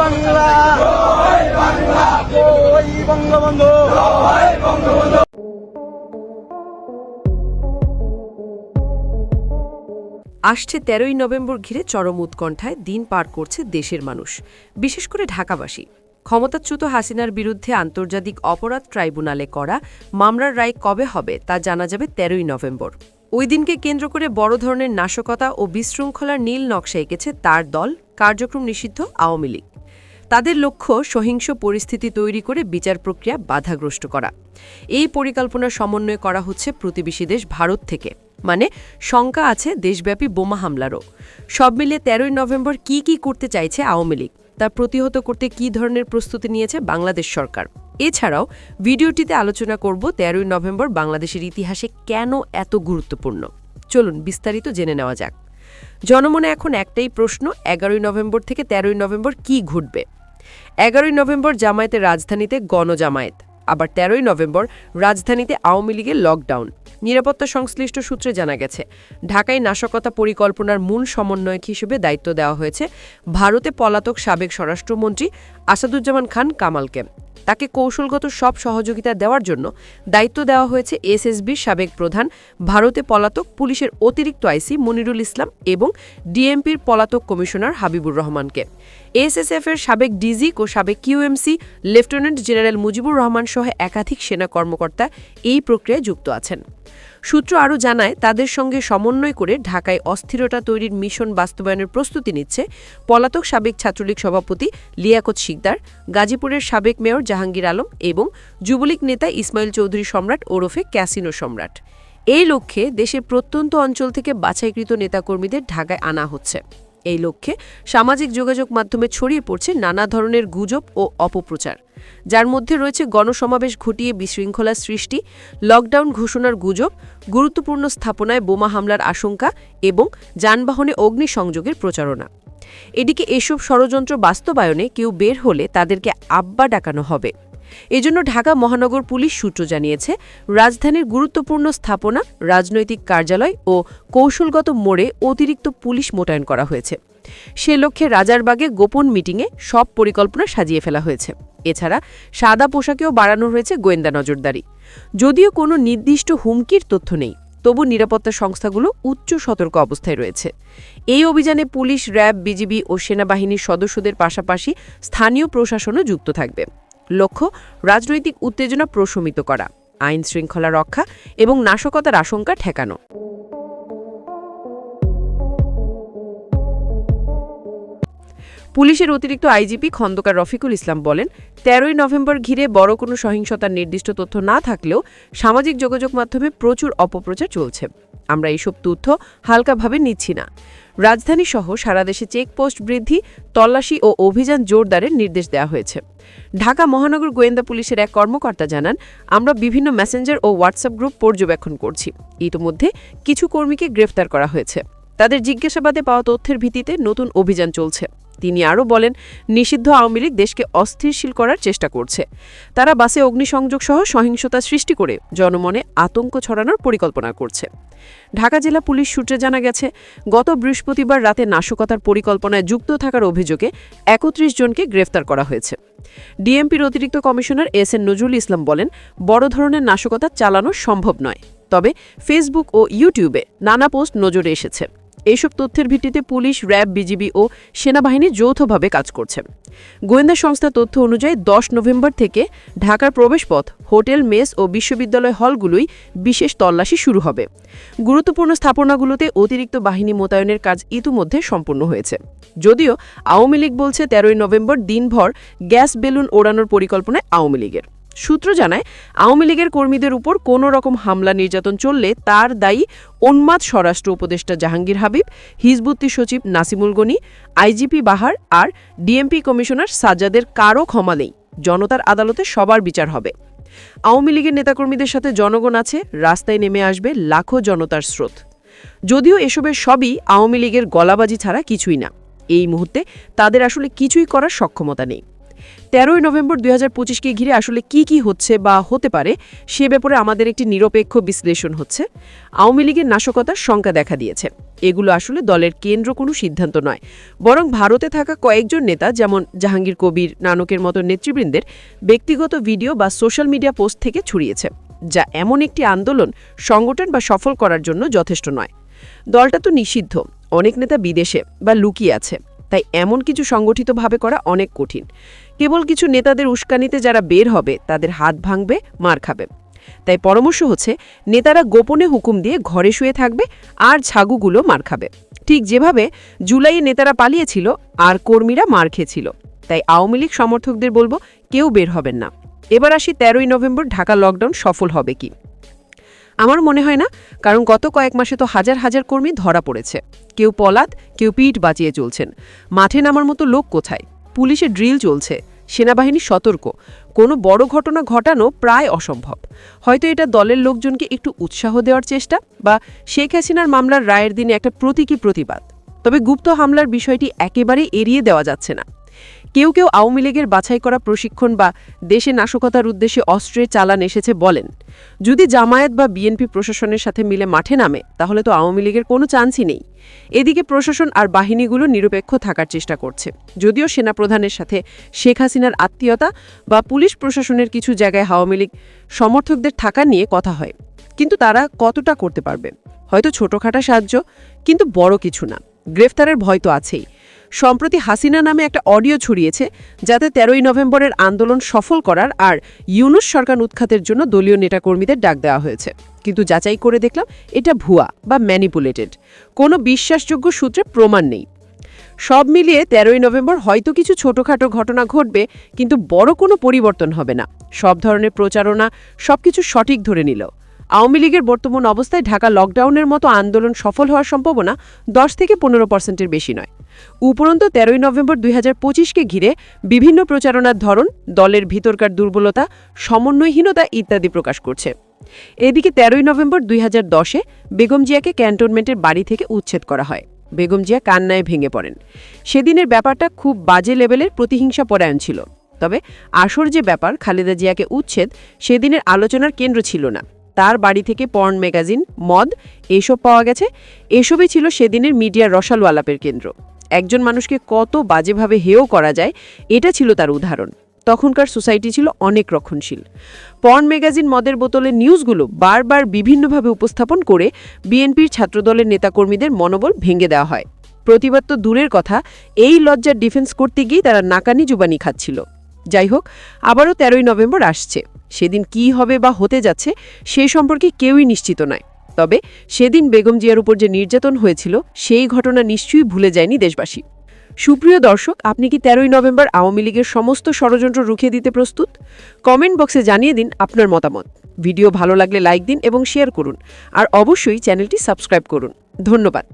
বাংলা জয় বঙ্গবন্ধু। আসছে তেরোই নভেম্বর ঘিরে চরম উৎকণ্ঠায় দিন পার করছে দেশের মানুষ, বিশেষ করে ঢাকাবাসী। ক্ষমতাচ্যুত হাসিনার বিরুদ্ধে আন্তর্জাতিক অপরাধ ট্রাইব্যুনালে করা মামলার রায় কবে হবে তা জানা যাবে তেরোই নভেম্বর। ওই দিনকে কেন্দ্র করে বড় ধরনের নাশকতা ও বিশৃঙ্খলার নীল নকশা এঁকেছে তার দল কার্যক্রম নিষিদ্ধ আওয়ামী লীগ। তাদের লক্ষ্য সহিংস পরিস্থিতি তৈরি করে বিচার প্রক্রিয়া বাধাগ্রস্ত করা। এই পরিকল্পনা সমন্বয় করা হচ্ছে প্রতিবেশী দেশ ভারত থেকে। মানে শঙ্কা আছে দেশব্যাপী বোমা হামলারও। সব মিলিয়ে তেরোই নভেম্বর কি কি করতে চাইছে আওয়ামী লীগ? তা প্রতিহত করতে কী ধরনের প্রস্তুতি নিয়েছে বাংলাদেশ সরকার? এছাড়াও, ভিডিওটিতে আলোচনা করব তেরোই নভেম্বর বাংলাদেশের ইতিহাসে কেন এত গুরুত্বপূর্ণ? চলুন বিস্তারিত জেনে নেওয়া যাক। জনমনে এখন একটাই প্রশ্ন, এগারোই নভেম্বর থেকে তেরোই নভেম্বর কি ঘটবে? এগারোই নভেম্বর জামায়াতের রাজধানীতে গণজামায়াত, আবার তেরোই নভেম্বর রাজধানীতে আওয়ামী লীগের লকডাউন নিরাপত্তা সংশ্লিষ্ট সূত্রে জানা গেছে, ঢাকায় নাশকতা পরিকল্পনার মূল সমন্বয়ক হিসেবে দায়িত্ব দেওয়া হয়েছে ভারতে পলাতক সাবেক স্বরাষ্ট্রমন্ত্রী আসাদুজ্জামান খান কামালকে। তাকে কৌশলগত সব সহযোগিতা দেওয়ার জন্য দায়িত্ব দেওয়া হয়েছে এসএসবির সাবেক প্রধান, ভারতে পলাতক পুলিশের অতিরিক্ত আইসি মনিরুল ইসলাম এবং ডিএমপির পলাতক কমিশনার হাবিবুর রহমানকে। এসএসএফ এর সাবেক ডিজি ও সাবেক QMC lieutenant general Mujibur Rahman সহ একাধিক সেনা কর্মকর্তা এই প্রক্রিয়ায় যুক্ত আছেন। সূত্র আরও জানায়, তাদের সঙ্গে সমন্বয় করে ঢাকায় অস্থিরতা তৈরির মিশন বাস্তবায়নের প্রস্তুতি নিচ্ছে পলাতক সাবেক ছাত্রলীগ সভাপতি লিয়াকত শিকদার, গাজীপুরের সাবেক মেয়র জাহাঙ্গীর আলম এবং যুবলীগ নেতা ইসমাইল চৌধুরী সম্রাট ওরফে ক্যাসিনো সম্রাট। এই লক্ষ্যে দেশের প্রত্যন্ত অঞ্চল থেকে বাছাইকৃত নেতাকর্মীদের ঢাকায় আনা হচ্ছে। এই লক্ষ্যে সামাজিক যোগাযোগ মাধ্যমে ছড়িয়ে পড়ছে নানা ধরনের গুজব ও অপপ্রচার। যার মধ্যে রয়েছে গণসমাবেশ ঘটিয়ে বিশৃঙ্খলা সৃষ্টি, লকডাউন ঘোষণার গুজব, গুরুত্বপূর্ণ স্থাপনায় বোমা হামলার আশঙ্কা এবং যানবাহনে অগ্নিসংযোগের প্রচারণা। এদিকে এসব ষড়যন্ত্র বাস্তবায়নে কেউ বের হলে তাদেরকে আব্বা ডাকানো হবে। এজন্য ঢাকা মহানগর পুলিশ সূত্র জানিয়েছে, রাজধানীর গুরুত্বপূর্ণ স্থাপনা, রাজনৈতিক কার্যালয় ও কৌশলগত মোড়ে অতিরিক্ত পুলিশ মোতায়েন করা হয়েছে। সে লক্ষ্যে রাজারবাগে গোপন মিটিংয়ে সব পরিকল্পনা সাজিয়ে ফেলা হয়েছে। এছাড়া সাদা পোশাকেও বাড়ানো হয়েছে গোয়েন্দা নজরদারি। যদিও কোনো নির্দিষ্ট হুমকির তথ্য নেই, তবু নিরাপত্তা সংস্থাগুলো উচ্চ সতর্ক অবস্থায় রয়েছে। এই অভিযানে পুলিশ, র্যাব, বিজিবি ও সেনাবাহিনীর সদস্যদের পাশাপাশি স্থানীয় প্রশাসনও যুক্ত থাকবে। লক্ষ্য, রাজনৈতিক উত্তেজনা প্রশমিত করা, আইন শৃঙ্খলা রক্ষা এবং নাশকতার আশঙ্কা ঠেকানো। পুলিশের অতিরিক্ত আইজিপি খন্দকার রফিকুল ইসলাম বলেন, তেরোই নভেম্বর ঘিরে বড় কোনো সহিংসতার নির্দিষ্ট তথ্য না থাকলেও সামাজিক যোগাযোগ মাধ্যমে প্রচুর অপপ্রচার চলছে। আমরা এইসব তথ্য হালকাভাবে নিচ্ছি না। রাজধানী সহ সারা দেশে চেকপোস্ট বৃদ্ধি, তল্লাশি ও অভিযান জোরদারের নির্দেশ দেওয়া হয়েছে। ঢাকা মহানগর গোয়েন্দা পুলিশের এক কর্মকর্তা জানান, আমরা বিভিন্ন মেসেঞ্জার ও হোয়াটসঅ্যাপ গ্রুপ পর্যবেক্ষণ করছি। ইতোমধ্যে কিছু কর্মীকে গ্রেফতার করা হয়েছে। তাদের জিজ্ঞাসাবাদে পাওয়া তথ্যের ভিত্তিতে নতুন অভিযান চলছে। তিনি আরও বলেন, নিষিদ্ধ আওয়ামী লীগ দেশকে অস্থিরশীল করার চেষ্টা করছে। তারা বাসে অগ্নিসংযোগ সহ সহিংসতা সৃষ্টি করে জনমনে আতঙ্ক ছড়ানোর পরিকল্পনা করছে। ঢাকা জেলা পুলিশ সূত্রে জানা গেছে, গত বৃহস্পতিবার রাতে নাশকতার পরিকল্পনায় যুক্ত থাকার অভিযোগে একত্রিশ জনকে গ্রেফতার করা হয়েছে। ডিএমপির অতিরিক্ত commissioner S N Nazrul Islam বলেন, বড় ধরনের নাশকতা চালানো সম্ভব নয়। তবে ফেসবুক ও ইউটিউবে নানা পোস্ট নজরে এসেছে। এইসব তথ্যের ভিত্তিতে পুলিশ, র্যাব, বিজিবি ও সেনাবাহিনী যৌথভাবে কাজ করছে। গোয়েন্দা সংস্থা তথ্য অনুযায়ী দশ নভেম্বর থেকে ঢাকার প্রবেশপথ, হোটেল, মেস ও বিশ্ববিদ্যালয় হলগুলোই বিশেষ তল্লাশি শুরু হবে। গুরুত্বপূর্ণ স্থাপনাগুলোতে অতিরিক্ত বাহিনী মোতায়েনের কাজ ইতিমধ্যে সম্পূর্ণ হয়েছে। যদিও আওয়ামী লীগ বলছে তেরোই নভেম্বর দিনভর গ্যাস বেলুন ওড়ানোর পরিকল্পনায় আওয়ামী লীগের। সূত্র জানায়, আওয়ামী লীগের কর্মীদের উপর কোনো রকম হামলা নির্যাতন চললে তার দায়ী উন্মাদ স্বরাষ্ট্র উপদেষ্টা জাহাঙ্গীর হাবিব, হিজবুত্তি সচিব নাসিমুল গনি, আইজিপি বাহার আর ডিএমপি কমিশনার সাজ্জাদের কারও ক্ষমা নেই। জনতার আদালতে সবার বিচার হবে। আওয়ামী লীগের নেতাকর্মীদের সাথে জনগণ আছে, রাস্তায় নেমে আসবে লাখো জনতার স্রোত। যদিও এসবের সবই আওয়ামী লীগের গলাবাজি ছাড়া কিছুই না। এই মুহূর্তে তাদের আসলে কিছুই করার সক্ষমতা নেই। তেরোই নভেম্বর দুই হাজার পঁচিশকে ঘিরে আসলে কি কি হচ্ছে বা হতে পারে, সে ব্যাপারে আমাদের একটি নিরপেক্ষ বিশ্লেষণ হচ্ছে। আওয়ামী লীগের নাশকতার শঙ্কা দেখা দিয়েছে। এগুলো আসলে দলের কেন্দ্র কোনো সিদ্ধান্ত নয়। বরং ভারতে থাকা কয়েকজন নেতা, যেমন জাহাঙ্গীর কবির, নানকের মতো নেতৃবৃন্দের, ব্যক্তিগত ভিডিও বা সোশ্যাল মিডিয়া পোস্ট থেকে ছড়িয়েছে, যা এমন একটি আন্দোলন, সংগঠন বা সফল করার জন্য যথেষ্ট নয়। দলটা তো নিষিদ্ধ। অনেক নেতা বিদেশে বা লুকিয়ে আছে। তাই এমন কিছু সংগঠিতভাবে করা অনেক কঠিন। কেবল কিছু নেতাদের উস্কানিতে যারা বের হবে, তাদের হাত ভাঙবে, মার খাবে। তাই পরামর্শ হচ্ছে, নেতারা গোপনে হুকুম দিয়ে ঘরে শুয়ে থাকবে আর ছাগুগুলো মার খাবে। ঠিক যেভাবে জুলাইয়ে নেতারা পালিয়েছিল, আর কর্মীরা মার খেয়েছিল। তাই আওয়ামী লীগ সমর্থকদের বলব, কেউ বের হবেন না। এবার আসি তেরোই নভেম্বর ঢাকা লকডাউন সফল হবে কি? আমার মনে হয় না, কারণ গত কয়েক মাসে তো হাজার হাজার কর্মী ধরা পড়েছে। কেউ পলাত, কেউ পিঠ বাঁচিয়ে চলছেন। মাঠে নামার মতো লোক কোথায়? পুলিশের ড্রিল চলছে। সেনাবাহিনী সতর্ক। কোনো বড় ঘটনা ঘটানো প্রায় অসম্ভব। হয়তো এটা দলের লোকজনকে একটু উৎসাহ দেওয়ার চেষ্টা বা শেখ হাসিনার মামলার রায়ের দিনে একটা প্রতীকী প্রতিবাদ। তবে গুপ্ত হামলার বিষয়টি একেবারে এড়িয়ে দেওয়া যাচ্ছে না। কেউ কেউ আওয়ামী লীগের বাছাই করা প্রশিক্ষণ বা দেশে নাশকতার উদ্দেশ্যে অস্ত্রের চালান এসেছে বলেন। যদি জামায়াত বা বিএনপি প্রশাসনের সাথে মিলে মাঠে নামে, তাহলে তো আওয়ামী লীগের কোনো চান্সই নেই। এদিকে প্রশাসন আর বাহিনীগুলো নিরপেক্ষ থাকার চেষ্টা করছে। যদিও সেনাপ্রধানের সাথে শেখ হাসিনার আত্মীয়তা বা পুলিশ প্রশাসনের কিছু জায়গায় আওয়ামী লীগ সমর্থকদের থাকা নিয়ে কথা হয়। কিন্তু তারা কতটা করতে পারবে? হয়তো ছোটখাটা সাহায্য, কিন্তু বড় কিছু না। গ্রেফতারের ভয় তো আছেই। সম্প্রতি হাসিনা নামে একটা অডিও ছড়িয়েছে, যাতে তেরোই নভেম্বরের আন্দোলন সফল করার আর ইউনুস সরকার উৎখাতের জন্য দলীয় নেতাকর্মীদের ডাক দেওয়া হয়েছে। কিন্তু যাচাই করে দেখলাম, এটা ভুয়া বা ম্যানিপুলেটেড। কোনো বিশ্বাসযোগ্য সূত্রে প্রমাণ নেই। সব মিলিয়ে তেরোই নভেম্বর হয়তো কিছু ছোটখাটো ঘটনা ঘটবে, কিন্তু বড় কোনো পরিবর্তন হবে না। সব ধরনের প্রচারণা সবকিছু সঠিক ধরে নিল। আওয়ামী লীগের বর্তমান অবস্থায় ঢাকা লকডাউনের মতো আন্দোলন সফল হওয়ার সম্ভাবনা দশ থেকে পনেরো পার্সেন্টের বেশি নয়। উপরন্তু তেরোই নভেম্বর দুই হাজার পঁচিশকে ঘিরে বিভিন্ন প্রচারণার ধরন, দলের ভিতরকার দুর্বলতা, সমন্বয়হীনতা ইত্যাদি প্রকাশ করছে। এদিকে তেরোই নভেম্বর দুই হাজার দশে বেগম জিয়াকে ক্যান্টনমেন্টের বাড়ি থেকে উচ্ছেদ করা হয়। বেগম জিয়া কান্নায় ভেঙে পড়েন। সেদিনের ব্যাপারটা খুব বাজে লেভেলের প্রতিহিংসা পরায়ণ ছিল। তবে আসর যে ব্যাপার খালেদা জিয়াকে উচ্ছেদ, সেদিনের আলোচনার কেন্দ্র ছিল না। তার বাড়ি থেকে পর্ন ম্যাগাজিন, মদ, এসব পাওয়া গেছে। এসবই ছিল সেদিনের মিডিয়ার রসাল আলাপের কেন্দ্র। একজন মানুষকে কত বাজেভাবে হেয় করা যায়, এটা ছিল তার উদাহরণ। তখনকার সোসাইটি ছিল অনেক রক্ষণশীল। পর্ন ম্যাগাজিন, মদের বোতলের নিউজগুলো বারবার বিভিন্নভাবে উপস্থাপন করে বিএনপির ছাত্রদলের নেতাকর্মীদের মনোবল ভেঙে দেওয়া হয়। প্রতিবাদ তো দূরের কথা, এই লজ্জার ডিফেন্স করতে গিয়েই তারা নাকানি জুবানি খাচ্ছিল। যাই হোক আবারও তেরোই নভেম্বর আসছে। সেদিন কি হবে বা হতে যাচ্ছে সে সম্পর্কে কেউই নিশ্চিত নয়। তবে সেদিন বেগম জিয়ার উপর যে নির্যাতন হয়েছিল, সেই ঘটনা নিশ্চয়ই ভুলে যায়নি দেশবাসী। সুপ্রিয় দর্শক, আপনি কি তেরোই নভেম্বর আওয়ামী লীগের সমস্ত ষড়যন্ত্র রুখে দিতে প্রস্তুত? কমেন্ট বক্সে জানিয়ে দিন আপনার মতামত। ভিডিও ভালো লাগলে লাইক দিন এবং শেয়ার করুন। আর অবশ্যই চ্যানেলটি সাবস্ক্রাইব করুন। ধন্যবাদ।